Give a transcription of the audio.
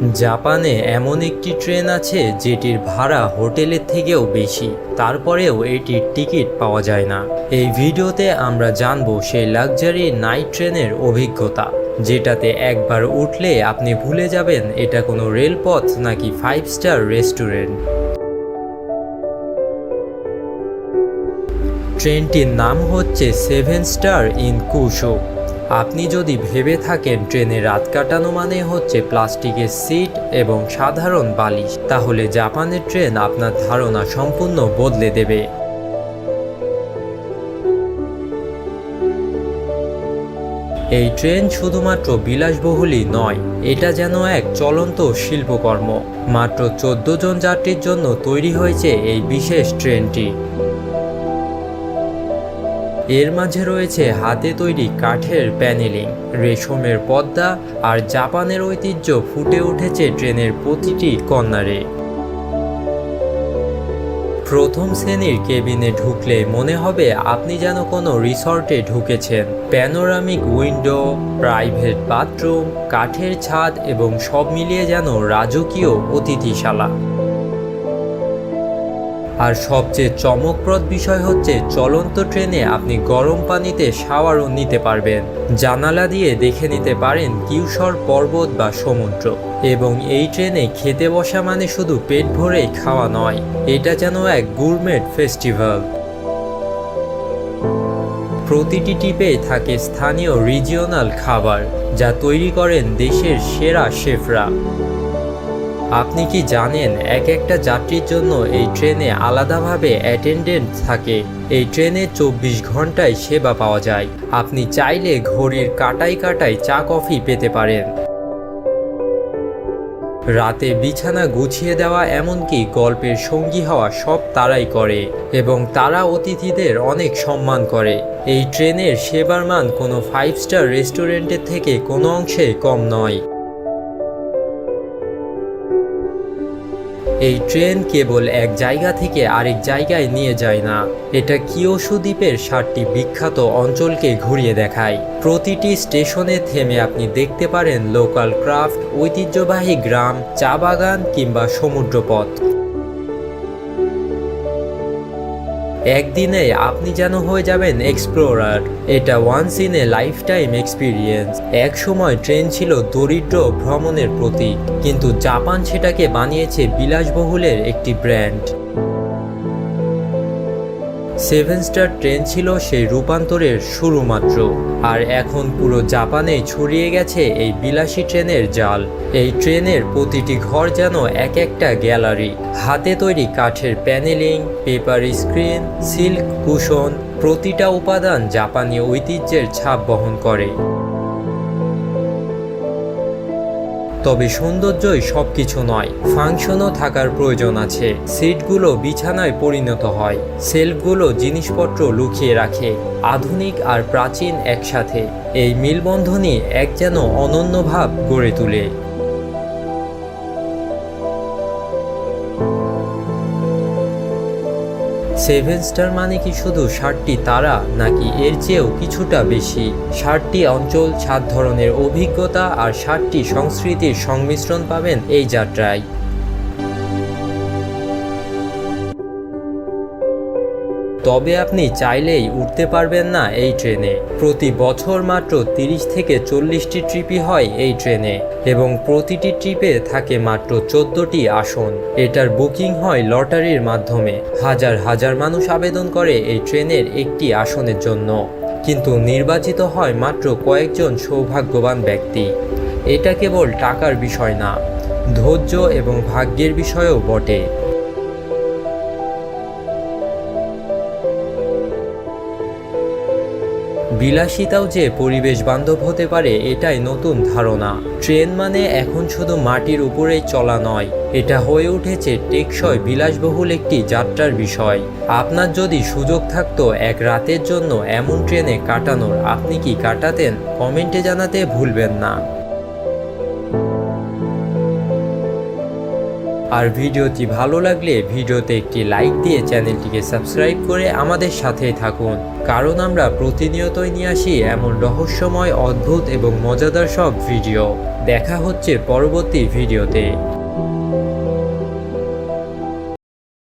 জাপানে এমন একটি ট্রেন আছে যেটির ভাড়া হোটেলের থেকেও বেশি। তারপরেও এটির টিকিট পাওয়া যায় না। এই ভিডিওতে আমরা জানব সেই লাক্সারি নাইট ট্রেনের অভিজ্ঞতা, যেটাতে একবার উঠলে আপনি ভুলে যাবেন এটা কোনো রেলপথ নাকি ফাইভ স্টার রেস্টুরেন্ট ট্রেনটির নাম হচ্ছে সেভেন স্টার ইন কুশো আপনি যদি ভেবে থাকেন ট্রেনে রাত কাটানো মানে হচ্ছে প্লাস্টিকের সিট এবং সাধারণ বালিশ, তাহলে জাপানের ট্রেন আপনার ধারণা সম্পূর্ণ বদলে দেবে। এই ট্রেন শুধুমাত্র বিলাসবহুলই নয়, এটা যেন এক চলন্ত শিল্পকর্ম। মাত্র চোদ্দ জন যাত্রীর জন্য তৈরি হয়েছে এই বিশেষ ট্রেনটি। এর মাঝে রয়েছে হাতে তৈরি কাঠের প্যানেলিং, রেশমের পদ্মা আর জাপানের ঐতিহ্য ফুটে উঠেছে ট্রেনের প্রতিটি কর্নারে। প্রথম শ্রেণির কেবিনে ঢুকলে মনে হবে আপনি যেন কোনো রিসর্টে ঢুকেছেন। প্যানোরামিক উইন্ডো, প্রাইভেট বাথরুম, কাঠের ছাদ এবং সব মিলিয়ে যেন রাজকীয় অতিথিশালা। আর সবচেয়ে চমকপ্রদ বিষয় হচ্ছে চলন্ত ট্রেনে আপনি গরম পানিতে শাওয়ারও নিতে পারবেন। জানালা দিয়ে দেখে নিতে পারেন কিউসর পর্বত বা সমুদ্র। এবং এই ট্রেনে খেতে বসা মানে শুধু পেট ভরেই খাওয়া নয়, এটা যেন এক গুরমেট ফেস্টিভ্যাল। প্রতিটি টিপে থাকে স্থানীয় রিজিওনাল খাবার, যা তৈরি করেন দেশের সেরা শেফরা। আপনি কি জানেন এক একটা যাত্রীর জন্য এই ট্রেনে আলাদাভাবে অ্যাটেন্ডেন্ট থাকে? এই ট্রেনে চব্বিশ ঘন্টায় সেবা পাওয়া যায়। আপনি চাইলে ঘড়ির কাটাই কাটাই চা কফি পেতে পারেন। রাতে বিছানা গুছিয়ে দেওয়া এমনকি গল্পের সঙ্গী হওয়া সব তারাই করে এবং তারা অতিথিদের অনেক সম্মান করে। এই ট্রেনের সেবার মান কোনো ফাইভ স্টার রেস্টুরেন্টের থেকে কোনো অংশে কম নয়। এই ট্রেন কেবল এক জায়গা থেকে আরেক জায়গায় নিয়ে যায় না। এটা কিয়সু দ্বীপের সাতটি বিখ্যাত অঞ্চলকে ঘুরিয়ে দেখায়। প্রতিটি স্টেশনে থেমে আপনি দেখতে পারেন লোকাল ক্রাফট, ঐতিহ্যবাহী গ্রাম, চা বাগান কিংবা সমুদ্রপথ। একদিনে আপনি যেন হয়ে যাবেন এক্সপ্লোরার এটা once in a lifetime experience এক সময় ট্রেন ছিল দরিদ্র ভ্রমণের প্রতীক, কিন্তু জাপান সেটাকে বানিয়েছে বিলাসবহুলের একটি ব্র্যান্ড সেভেন স্টার ট্রেন ছিল সেই রূপান্তরের শুরু মাত্র আর এখন পুরো জাপানে ছড়িয়ে গেছে এই বিলাসী ট্রেনের জাল। এই ট্রেনের প্রতিটি ঘর যেন এক একটা গ্যালারি। হাতে তৈরি কাঠের panelling, paper screen, silk cushion, প্রতিটা উপাদান জাপানি ঐতিহ্যের ছাপ বহন করে। তবে সৌন্দর্যই সব কিছু নয়। ফাংশনও থাকার প্রয়োজন আছে। সিটগুলো বিছানায় পরিণত হয়। সেলফগুলো জিনিসপত্র লুকিয়ে রাখে। আধুনিক আর প্রাচীন একসাথে। এই মিলবন্ধনই এক যেন অনন্য ভাব গড়ে তোলে। সেভেন স্টার মানে কি শুধু ষাটটি তারা, নাকি এর চেয়েও কিছুটা বেশি? ষাটটি অঞ্চল, সাত ধরনের অভিজ্ঞতা আর ষাটটি সংস্কৃতির সংমিশ্রণ পাবেন এই যাত্রায়। তবে আপনি চাইলেই উঠতে পারবেন না এই ট্রেনে। প্রতি বছর মাত্র তিরিশ থেকে চল্লিশটি ট্রিপই হয় এই ট্রেনে এবং প্রতিটি ট্রিপে থাকে মাত্র চোদ্দটি আসন। এটার বুকিং হয় লটারির মাধ্যমে। হাজার হাজার মানুষ আবেদন করে এই ট্রেনের একটি আসনের জন্য। কিন্তু নির্বাচিত হয় মাত্র কয়েকজন সৌভাগ্যবান ব্যক্তি। এটা কেবল টাকার বিষয় না, ধৈর্য এবং ভাগ্যের বিষয়ও বটে। বিলাসিতাও যে পরিবেশ বান্ধব হতে পারে, এটাই নতুন ধারণা। ট্রেন মানে এখন শুধু মাটির উপরেই চলা নয়, এটা হয়ে উঠেছে টেকসই বিলাসবহুল একটি যাত্রার বিষয়। আপনার যদি সুযোগ থাকতো এক রাতের জন্য এমন ট্রেনে কাটানোর, আপনি কি কাটাতেন? কমেন্টে জানাতে ভুলবেন না। আর ভিডিওটি ভালো লাগলে ভিডিওতে একটি লাইক দিয়ে চ্যানেলটিকে সাবস্ক্রাইব করে আমাদের সাথেই থাকুন। কারণ আমরা প্রতিনিয়তই নিয়ে আসি এমন রহস্যময়, অদ্ভুত এবং মজাদার সব ভিডিও। দেখা হচ্ছে পরবর্তী ভিডিওতে।